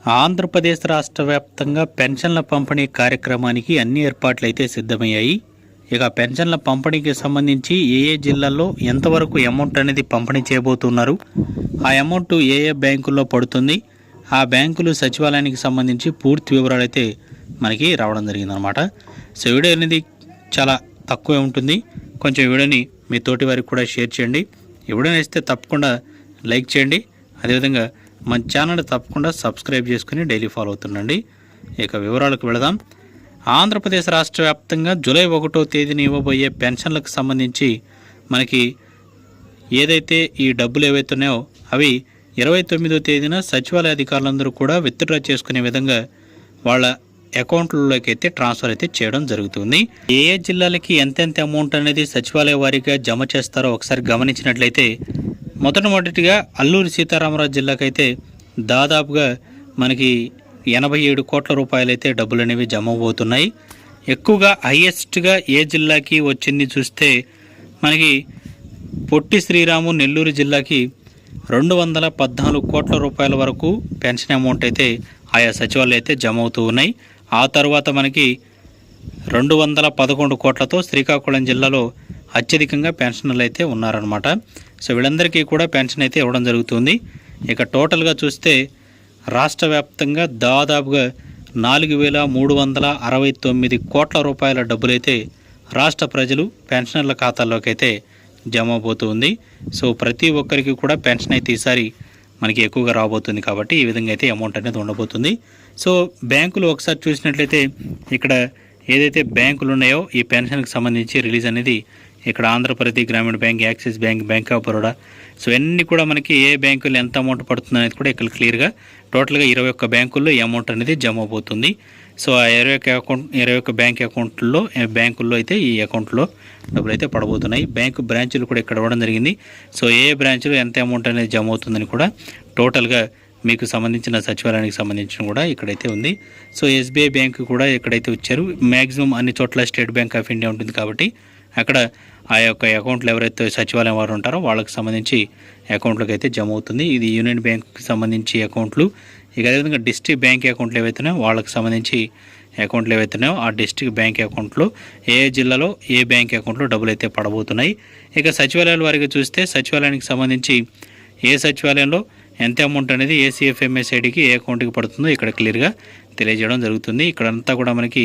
ఆంధ్రప్రదేశ్ రాష్ట్ర వ్యాప్తంగా పెన్షన్ల పంపిణీ కార్యక్రమానికి అన్ని ఏర్పాట్లు అయితే సిద్ధమయ్యాయి. ఇక పెన్షన్ల పంపిణీకి సంబంధించి ఏ ఏ జిల్లాల్లో ఎంతవరకు అమౌంట్ అనేది పంపిణీ చేయబోతున్నారు ఆ అమౌంట్ ఏ ఏ బ్యాంకుల్లో పడుతుంది ఆ బ్యాంకులు సచివాలయానికి సంబంధించి పూర్తి వివరాలు అయితే మనకి రావడం జరిగిందనమాట సో వీడియో అనేది చాలా తక్కువే ఉంటుంది. కొంచెం వీడియోని మీ తోటి వారికి కూడా షేర్ చేయండి. ఈ వీడియో తప్పకుండా లైక్ చేయండి. అదేవిధంగా మన ఛానల్ తప్పకుండా సబ్స్క్రైబ్ చేసుకుని డైలీ ఫాలో అవుతుండండి. ఇక వివరాలకు వెళదాం. ఆంధ్రప్రదేశ్ రాష్ట్ర వ్యాప్తంగా జూలై ఒకటో తేదీన ఇవ్వబోయే పెన్షన్లకు సంబంధించి మనకి ఏదైతే ఈ డబ్బులు ఏవైతే ఉన్నాయో అవి ఇరవై తొమ్మిదో తేదీన సచివాలయ అధికారులందరూ కూడా విత్డ్రా చేసుకునే విధంగా వాళ్ళ అకౌంట్లలోకి అయితే ట్రాన్స్ఫర్ అయితే చేయడం జరుగుతుంది. ఏ ఏ జిల్లాలకి ఎంతెంత అమౌంట్ అనేది సచివాలయ వారీగా జమ చేస్తారో ఒకసారి గమనించినట్లయితే మొట్టమొదటిగా అల్లూరి సీతారామరాజు జిల్లాకైతే దాదాపుగా మనకి ఎనభై ఏడు కోట్ల రూపాయలైతే డబ్బులు అనేవి జమ అవుతున్నాయి ఎక్కువగా హైయెస్ట్గా ఏ జిల్లాకి వచ్చింది చూస్తే మనకి పొట్టి శ్రీరాము నెల్లూరు జిల్లాకి రెండు వందల పద్నాలుగు కోట్ల రూపాయల వరకు పెన్షన్ అమౌంట్ అయితే ఆయా సచివాలయాలు అయితే జమ అవుతూ ఉన్నాయి. ఆ తర్వాత మనకి రెండు వందల పదకొండు కోట్లతో శ్రీకాకుళం జిల్లాలో అత్యధికంగా పెన్షన్లు అయితే ఉన్నారనమాట సో వీళ్ళందరికీ కూడా పెన్షన్ అయితే ఇవ్వడం జరుగుతుంది. ఇక టోటల్గా చూస్తే రాష్ట్ర వ్యాప్తంగా దాదాపుగా నాలుగు వేల మూడు వందల అరవై తొమ్మిది కోట్ల రూపాయల డబ్బులైతే రాష్ట్ర ప్రజలు పెన్షనర్ల ఖాతాల్లోకి అయితే జమ అవబోతుంది. సో ప్రతి ఒక్కరికి కూడా పెన్షన్ అయితే ఈసారి మనకి ఎక్కువగా రాబోతుంది కాబట్టి ఈ విధంగా అయితే అమౌంట్ అనేది ఉండబోతుంది. సో బ్యాంకులు ఒకసారి చూసినట్లయితే ఇక్కడ ఏదైతే బ్యాంకులు ఉన్నాయో ఈ పెన్షన్కి సంబంధించి రిలీజ్ అనేది ఇక్కడ ఆంధ్రప్రదేశ్ గ్రామీణ bank Axis bank bank of Baroda so అన్నీ కూడా మనకి ఏ బ్యాంకులు ఎంత అమౌంట్ పడుతుంది అనేది కూడా ఇక్కడ క్లియర్గా టోటల్గా ఇరవై ఒక్క బ్యాంకుల్లో ఈ అమౌంట్ అనేది జమ అవుతుంది సో ఆ ఇరవై ఒక్క అకౌంట్ ఇరవై ఒక్క బ్యాంక్ అకౌంట్లో బ్యాంకుల్లో అయితే ఈ అకౌంట్లో డబ్బులు అయితే పడబోతున్నాయి. బ్యాంకు బ్రాంచులు కూడా ఇక్కడ ఇవ్వడం జరిగింది. సో ఏ బ్రాంచ్లో ఎంత అమౌంట్ అనేది జమ అవుతుందని కూడా టోటల్గా మీకు సంబంధించిన సచివాలయానికి సంబంధించిన కూడా ఇక్కడైతే ఉంది. సో ఎస్బీఐ బ్యాంక్ కూడా ఇక్కడైతే వచ్చారు. మ్యాక్సిమం అన్ని చోట్ల స్టేట్ బ్యాంక్ ఆఫ్ ఇండియా ఉంటుంది కాబట్టి అక్కడ ఆ యొక్క అకౌంట్లు ఎవరైతే సచివాలయం వారు ఉంటారో వాళ్ళకి సంబంధించి అకౌంట్లకు అయితే జమ అవుతుంది. ఇది యూనియన్ బ్యాంక్కి సంబంధించి అకౌంట్లు ఇక అదేవిధంగా డిస్ట్రిక్ట్ బ్యాంక్ అకౌంట్లు ఏవైతున్నాయో వాళ్ళకి సంబంధించి అకౌంట్లు ఏవైతున్నాయో ఆ డిస్ట్రిక్ట్ బ్యాంక్ అకౌంట్లో ఏ ఏ జిల్లాలో ఏ బ్యాంక్ అకౌంట్లో డబ్బులు అయితే పడబోతున్నాయి. ఇక సచివాలయాల వారికి చూస్తే సచివాలయానికి సంబంధించి ఏ సచివాలయంలో ఎంత అమౌంట్ అనేది ఏ సిఎఫ్ఎంఎస్ ఏ అకౌంట్కి పడుతుందో ఇక్కడ క్లియర్గా తెలియజేయడం జరుగుతుంది. ఇక్కడ అంతా కూడా మనకి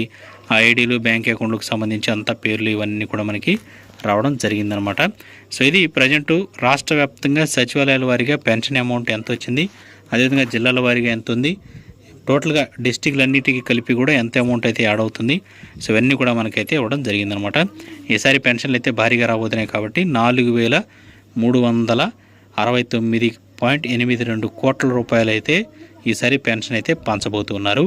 ఆ ఐడీలు బ్యాంక్ అకౌంట్లకు సంబంధించి అంతా పేర్లు ఇవన్నీ కూడా మనకి రావడం జరిగిందనమాట. సో ఇది ప్రజెంట్ రాష్ట్ర వ్యాప్తంగా సచివాలయాల వారీగా పెన్షన్ అమౌంట్ ఎంత వచ్చింది అదేవిధంగా జిల్లాల వారీగా ఎంత ఉంది టోటల్గా డిస్టిక్లన్నిటికీ కలిపి కూడా ఎంత అమౌంట్ అయితే యాడ్ అవుతుంది సో ఇవన్నీ కూడా మనకైతే ఇవ్వడం జరిగిందనమాట. ఈసారి పెన్షన్లు అయితే భారీగా రాబోతున్నాయి కాబట్టి నాలుగు వేల మూడు వందల అరవై తొమ్మిది పాయింట్ ఎనిమిది రెండు కోట్ల రూపాయలైతే ఈసారి పెన్షన్ అయితే పంచబోతున్నారు.